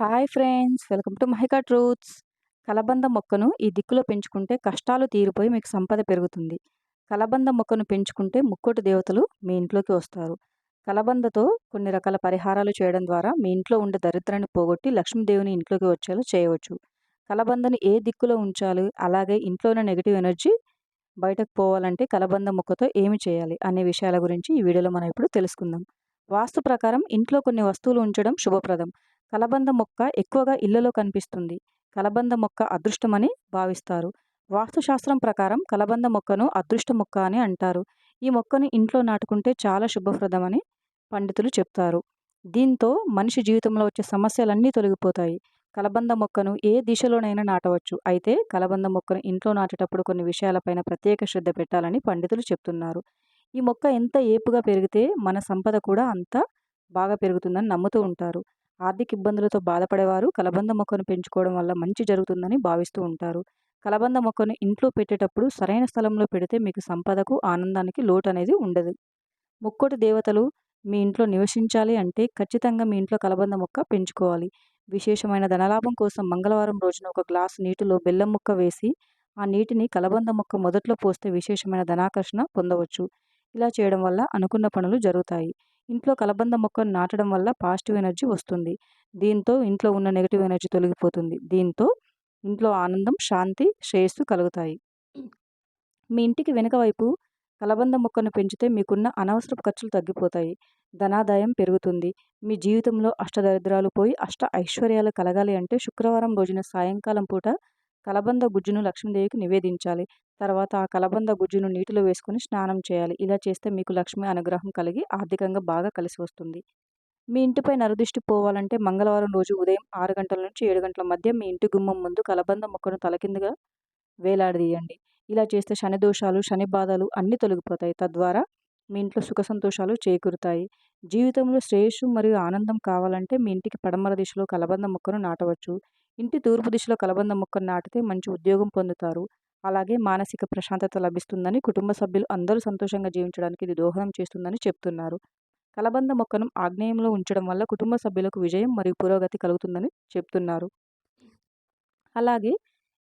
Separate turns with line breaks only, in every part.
Hi friends welcome to Mahika truths. కలబంద మొక్కను ఈ దిక్కులో పెంచుకుంటే కష్టాలు తీరిపోయి మీకు సంపద పెరుగుతుంది. కలబంద మొక్కను పెంచుకుంటే ముక్కోటి దేవతలు మీ ఇంట్లోకి వస్తారు. కలబందతో కొన్ని రకాల పరిహారాలు చేయడం ద్వారా మీ ఇంట్లో ఉండే దరిద్రాన్ని పోగొట్టి లక్ష్మీదేవిని ఇంట్లోకి వచ్చేలా చేయవచ్చు. కలబందని ఏ దిక్కులో ఉంచాలి అలాగే ఇంట్లోనే నెగిటివ్ ఎనర్జీ బయటకు పోవాలంటే కలబంద మొక్కతో ఏమి చేయాలి అనే విషయాల గురించి ఈ వీడియోలో మనం ఇప్పుడు తెలుసుకుందాం. వాస్తు ప్రకారం ఇంట్లో కొన్ని వస్తువులు ఉంచడం శుభప్రదం. కలబంద మొక్క ఎక్కువగా ఇళ్ళలో కనిపిస్తుంది. కలబంద మొక్క అదృష్టమని భావిస్తారు. వాస్తుశాస్త్రం ప్రకారం కలబంద మొక్కను అదృష్ట మొక్క అని అంటారు. ఈ మొక్కను ఇంట్లో నాటుకుంటే చాలా శుభప్రదమని పండితులు చెప్తారు. దీంతో మనిషి జీవితంలో వచ్చే సమస్యలన్నీ తొలగిపోతాయి. కలబంద మొక్కను ఏ దిశలోనైనా నాటవచ్చు. అయితే కలబంద మొక్కను ఇంట్లో నాటేటప్పుడు కొన్ని విషయాలపైన ప్రత్యేక శ్రద్ధ పెట్టాలని పండితులు చెప్తున్నారు. ఈ మొక్క ఎంత ఏపుగా పెరిగితే మన సంపద కూడా అంత బాగా పెరుగుతుందని నమ్ముతూ ఉంటారు. ఆర్థిక ఇబ్బందులతో బాధపడేవారు. కలబంద మొక్కను పెంచుకోవడం వల్ల మంచి జరుగుతుందని భావిస్తూ ఉంటారు. కలబంద మొక్కను ఇంట్లో పెట్టేటప్పుడు సరైన స్థలంలో పెడితే మీకు సంపదకు ఆనందానికి లోటు అనేది ఉండదు. ముక్కోటి దేవతలు మీ ఇంట్లో నివసించాలి అంటే ఖచ్చితంగా మీ ఇంట్లో కలబంద మొక్క పెంచుకోవాలి. విశేషమైన ధనలాభం కోసం మంగళవారం రోజున ఒక గ్లాస్ నీటిలో బెల్లం ముక్క వేసి ఆ నీటిని కలబంద మొక్క మొదట్లో పోస్తే విశేషమైన ధనాకర్షణ పొందవచ్చు. ఇలా చేయడం వల్ల అనుకున్న పనులు జరుగుతాయి. ఇంట్లో కలబంద మొక్కను నాటడం వల్ల పాజిటివ్ ఎనర్జీ వస్తుంది. దీంతో ఇంట్లో ఉన్న నెగిటివ్ ఎనర్జీ తొలగిపోతుంది. దీంతో ఇంట్లో ఆనందం శాంతి శ్రేయస్సు కలుగుతాయి. మీ ఇంటికి వెనుక వైపు కలబంద మొక్కను పెంచితే మీకున్న అనవసరపు ఖర్చులు తగ్గిపోతాయి. ధనాదాయం పెరుగుతుంది. మీ జీవితంలో అష్టదరిద్రాలు పోయి అష్ట ఐశ్వర్యాలు కలగాలి అంటే శుక్రవారం రోజున సాయంకాలం పూట కలబంద గుజ్జును లక్ష్మీదేవికి నివేదించాలి. తర్వాత ఆ కలబంద గుజ్జును నీటిలో వేసుకుని స్నానం చేయాలి. ఇలా చేస్తే మీకు లక్ష్మి అనుగ్రహం కలిగి ఆర్థికంగా బాగా కలిసి వస్తుంది. మీ ఇంటిపై నరదృష్టి పోవాలంటే మంగళవారం రోజు ఉదయం ఆరు గంటల నుంచి ఏడు గంటల మధ్య మీ ఇంటి గుమ్మం ముందు కలబంద మొక్కను తలకిందుగా వేలాడదీయండి. ఇలా చేస్తే శని దోషాలు శని బాధలు అన్నీ తొలగిపోతాయి. తద్వారా మీ ఇంట్లో సుఖ సంతోషాలు చేకూరుతాయి. జీవితంలో శ్రేయస్సు మరియు ఆనందం కావాలంటే మీ ఇంటికి పడమర దిశలో కలబంద మొక్కను నాటవచ్చు. ఇంటి తూర్పు దిశలో కలబంద మొక్కను నాటితే మంచి ఉద్యోగం పొందుతారు. అలాగే మానసిక ప్రశాంతత లభిస్తుందని కుటుంబ సభ్యులు అందరూ సంతోషంగా జీవించడానికి ఇది దోహదం చేస్తుందని చెప్తున్నారు. కలబంద మొక్కను ఆగ్నేయంలో ఉంచడం వల్ల కుటుంబ సభ్యులకు విజయం మరియు పురోగతి కలుగుతుందని చెప్తున్నారు. అలాగే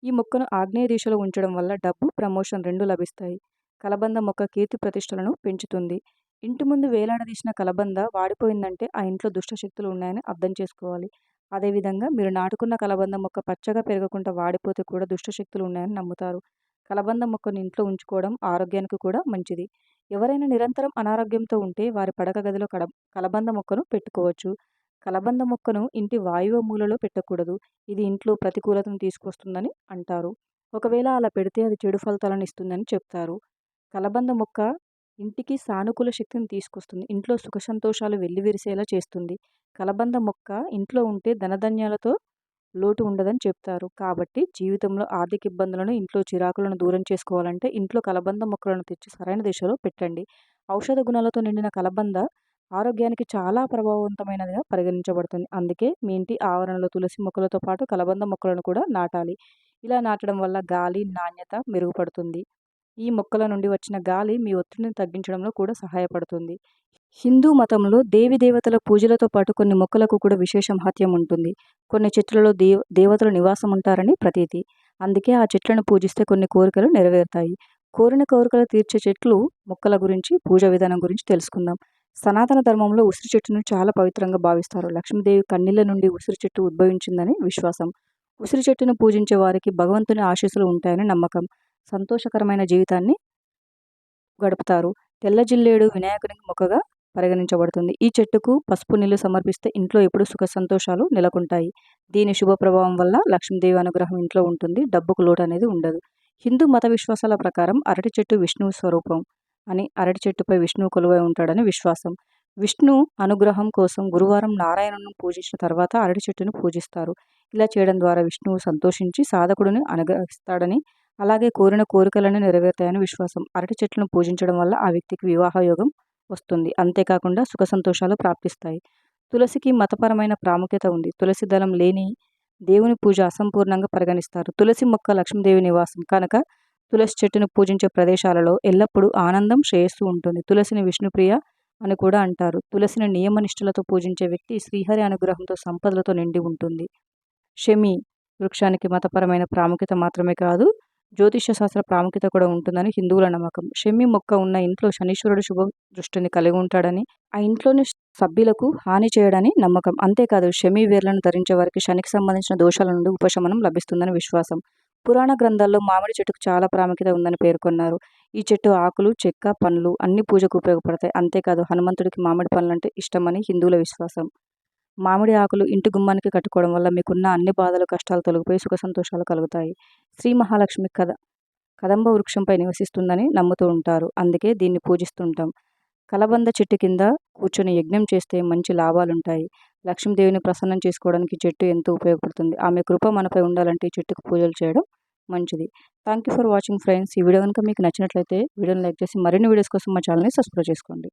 ఈ మొక్కను ఆగ్నేయ దిశలో ఉంచడం వల్ల డబ్బు ప్రమోషన్ రెండు లభిస్తాయి. కలబంద మొక్క కీర్తి ప్రతిష్టలను పెంచుతుంది. ఇంటి ముందు వేలాడదీసిన కలబంద వాడిపోయిందంటే ఆ ఇంట్లో దుష్టశక్తులు ఉన్నాయని అర్థం చేసుకోవాలి. అదేవిధంగా మీరు నాటుకున్న కలబంద మొక్క పచ్చగా పెరగకుండా వాడిపోతే కూడా దుష్టశక్తులు ఉన్నాయని నమ్ముతారు. కలబంద మొక్కను ఇంట్లో ఉంచుకోవడం ఆరోగ్యానికి కూడా మంచిది. ఎవరైనా నిరంతరం అనారోగ్యంతో ఉంటే వారి పడక గదిలో కడ కలబంద మొక్కను పెట్టుకోవచ్చు. కలబంద మొక్కను ఇంటి వాయువ మూలలో పెట్టకూడదు. ఇది ఇంట్లో ప్రతికూలతను తీసుకొస్తుందని అంటారు. ఒకవేళ అలా పెడితే అది చెడు ఫలితాలను ఇస్తుందని చెప్తారు. కలబంద మొక్క ఇంటికి సానుకూల శక్తిని తీసుకొస్తుంది. ఇంట్లో సుఖ సంతోషాలు వెల్లివిరిసేలా చేస్తుంది. కలబంద మొక్క ఇంట్లో ఉంటే ధనధన్యాలతో లోటు ఉండదని చెప్తారు. కాబట్టి జీవితంలో ఆర్థిక ఇబ్బందులను ఇంట్లో చిరాకులను దూరం చేసుకోవాలంటే ఇంట్లో కలబంద మొక్కలను తెచ్చి సరైన దిశలో పెట్టండి. ఔషధ గుణాలతో నిండిన కలబంద ఆరోగ్యానికి చాలా ప్రభావవంతమైనదిగా పరిగణించబడుతుంది. అందుకే మీ ఇంటి ఆవరణలో తులసి మొక్కలతో పాటు కలబంద మొక్కలను కూడా నాటాలి. ఇలా నాటడం వల్ల గాలి నాణ్యత మెరుగుపడుతుంది. ఈ మొక్కల నుండి వచ్చిన గాలి మీ ఒత్తిడిని తగ్గించడంలో కూడా సహాయపడుతుంది. హిందూ మతంలో దేవి దేవతల పూజలతో పాటు కొన్ని మొక్కలకు కూడా విశేష మహత్యం ఉంటుంది. కొన్ని చెట్లలో దేవ దేవతలు నివాసం ఉంటారని ప్రతీతి. అందుకే ఆ చెట్లను పూజిస్తే కొన్ని కోరికలు నెరవేరుతాయి. కోరిన కోరికలు తీర్చే చెట్లు మొక్కల గురించి పూజ విధానం గురించి తెలుసుకుందాం. సనాతన ధర్మంలో ఉసిరి చెట్టును చాలా పవిత్రంగా భావిస్తారు. లక్ష్మీదేవి కన్నీళ్ళ నుండి ఉసిరి చెట్టు ఉద్భవించిందని విశ్వాసం. ఉసిరి చెట్టును పూజించే వారికి భగవంతుని ఆశీస్సులు ఉంటాయని నమ్మకం. సంతోషకరమైన జీవితాన్ని గడుపుతారు. తెల్ల జిల్లేడు వినాయకునికి మొక్కగా పరిగణించబడుతుంది. ఈ చెట్టుకు పసుపు నీళ్ళు సమర్పిస్తే ఇంట్లో ఎప్పుడు సుఖ సంతోషాలు నెలకొంటాయి. దీని శుభ ప్రభావం వల్ల లక్ష్మీదేవి అనుగ్రహం ఇంట్లో ఉంటుంది. డబ్బుకు లోటు అనేది ఉండదు. హిందూ మత విశ్వాసాల ప్రకారం అరటి చెట్టు విష్ణువు స్వరూపం అని అరటి చెట్టుపై విష్ణువు కొలువై ఉంటాడని విశ్వాసం. విష్ణు అనుగ్రహం కోసం గురువారం నారాయణను పూజించిన తర్వాత అరటి చెట్టును పూజిస్తారు. ఇలా చేయడం ద్వారా విష్ణువు సంతోషించి సాధకుడిని అనుగ్రహిస్తాడని అలాగే కోరిన కోరికలను నెరవేరుతాయని విశ్వాసం. అరటి చెట్లను పూజించడం వల్ల ఆ వ్యక్తికి వివాహ యోగం వస్తుంది. అంతేకాకుండా సుఖ సంతోషాలు ప్రాప్తిస్తాయి. తులసికి మతపరమైన ప్రాముఖ్యత ఉంది. తులసి దళం లేని దేవుని పూజ అసంపూర్ణంగా పరిగణిస్తారు. తులసి మొక్క లక్ష్మీదేవి నివాసం. కనుక తులసి చెట్టును పూజించే ప్రదేశాలలో ఎల్లప్పుడూ ఆనందం శ్రేయస్సు ఉంటుంది. తులసిని విష్ణుప్రియ అని కూడా అంటారు. తులసిని నియమనిష్ఠులతో పూజించే వ్యక్తి శ్రీహరి అనుగ్రహంతో సంపదలతో నిండి ఉంటుంది. షమి వృక్షానికి మతపరమైన ప్రాముఖ్యత మాత్రమే కాదు జ్యోతిష శాస్త్ర ప్రాముఖ్యత కూడా ఉంటుందని హిందువుల నమ్మకం. షమి మొక్క ఉన్న ఇంట్లో శనీశ్వరుడు శుభ దృష్టిని కలిగి ఉంటాడని ఆ ఇంట్లోని సభ్యులకు హాని చేయడని నమ్మకం. అంతేకాదు షమి వేర్లను ధరించే వారికి శనికి సంబంధించిన దోషాల నుండి ఉపశమనం లభిస్తుందని విశ్వాసం. పురాణ గ్రంథాల్లో మామిడి చెట్టుకు చాలా ప్రాముఖ్యత ఉందని పేర్కొన్నారు. ఈ చెట్టు ఆకులు చెక్క పండ్లు అన్ని పూజకు ఉపయోగపడతాయి. అంతేకాదు హనుమంతుడికి మామిడి పండ్లంటే ఇష్టమని హిందువుల విశ్వాసం. మామిడి ఆకులు ఇంటి గుమ్మానికి కట్టుకోవడం వల్ల మీకున్న అన్ని బాధలు కష్టాలు తొలగిపోయి సుఖ సంతోషాలు కలుగుతాయి. శ్రీ మహాలక్ష్మి కథ. కదంబ వృక్షంపై నివసిస్తుందని నమ్ముతూ ఉంటారు. అందుకే దీన్ని పూజిస్తుంటాం. కలబంద చెట్టు కింద కూర్చొని యజ్ఞం చేస్తే మంచి లాభాలుంటాయి. లక్ష్మీదేవిని ప్రసన్నం చేసుకోవడానికి చెట్టు ఎంతో ఉపయోగపడుతుంది. ఆమె కృప మనపై ఉండాలంటే ఈ చెట్టుకు పూజలు చేయడం మంచిది. Thank you for watching friends. ఈ వీడియో కనుక మీకు నచ్చినట్లయితే వీడియోని లైక్ చేసి మరిన్ని వీడియోస్ కోసం మా ఛానల్ని సబ్స్క్రైబ్ చేసుకోండి.